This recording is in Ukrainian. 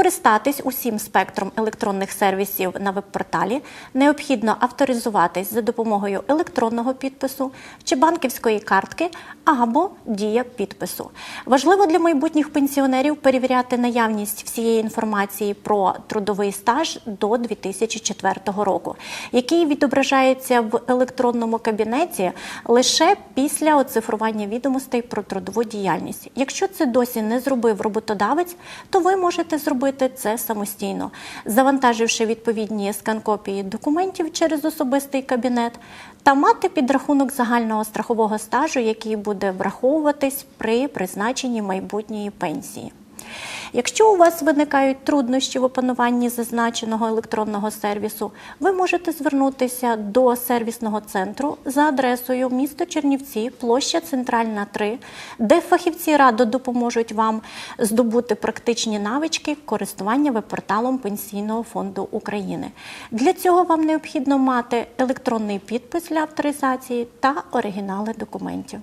Скористатись усім спектром електронних сервісів на веб-порталі необхідно авторизуватись за допомогою електронного підпису чи банківської картки або дія підпису. Важливо для майбутніх пенсіонерів перевіряти наявність всієї інформації про трудовий стаж до 2004 року, який відображається в електронному кабінеті лише після оцифрування відомостей про трудову діяльність. Якщо це досі не зробив роботодавець, то ви можете зробити це самостійно, завантаживши відповідні скан-копії документів через особистий кабінет та мати підрахунок загального страхового стажу, який буде враховуватись при призначенні майбутньої пенсії. Якщо у вас виникають труднощі в опануванні зазначеного електронного сервісу, ви можете звернутися до сервісного центру за адресою місто Чернівці, площа Центральна 3, де фахівці радо допоможуть вам здобути практичні навички користування веб-порталом Пенсійного фонду України. Для цього вам необхідно мати електронний підпис для авторизації та оригінали документів.